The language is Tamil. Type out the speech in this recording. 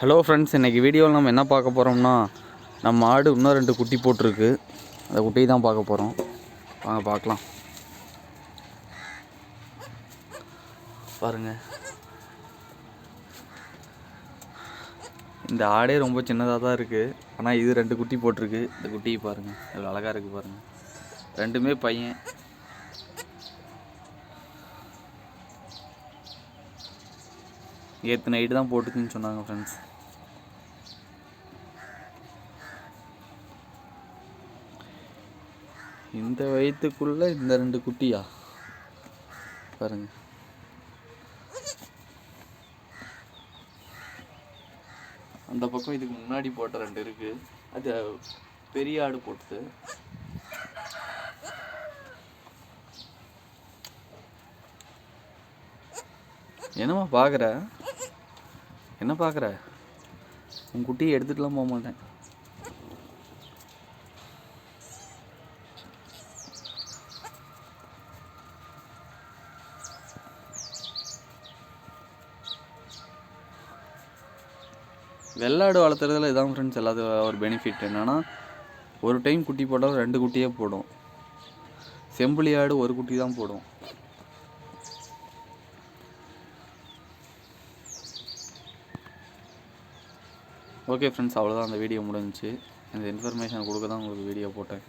ஹலோ ஃப்ரெண்ட்ஸ் இன்றைக்கி வீடியோவில் நம்ம என்ன பார்க்க போகிறோம்னா நம்ம ஆடு இன்னும் ரெண்டு குட்டி போட்டிருக்கு. அந்த குட்டியை தான் பார்க்க போகிறோம் வாங்க பார்க்கலாம். பாருங்கள் இந்த ஆடே ரொம்ப சின்னதாக தான் இருக்குது ஆனால் இது ரெண்டு குட்டி போட்டிருக்கு. இந்த குட்டியை பாருங்கள் எவ்வளோ அழகாக இருக்குது பாருங்கள் ரெண்டுமே பையன். நேற்று நைட்டு தான் போட்டுக்குன்னு சொன்னாங்க ஃப்ரெண்ட்ஸ் இந்த வயிற்றுக்குள்ளே இந்த ரெண்டு குட்டியா? பாருங்க. அந்த பக்கம் இதுக்கு முன்னாடி போட்ட ரெண்டு இருக்கு. அது பெரிய ஆடு போட்டு என்னம்மா பார்க்குற என்ன பார்க்குற? உன் குட்டியை எடுத்துகிட்டுலாம் போக மாட்டேன். வெள்ளாடு வளர்த்துறதுல இதான் ஃப்ரெண்ட்ஸ் எல்லாத்துக்கும் ஒரு பெனிஃபிட் என்னன்னா ஒரு டைம் குட்டி போட்டால் ரெண்டு குட்டியே போடும். செம்புலி ஆடு ஒரு குட்டி தான் போடும். ஓகே ஃப்ரெண்ட்ஸ் அவ்வளோதான் அந்த வீடியோ முடிஞ்சிச்சு. இந்த இன்ஃபர்மேஷன் கொடுக்க தான் உங்களுக்கு வீடியோ போட்டேன்.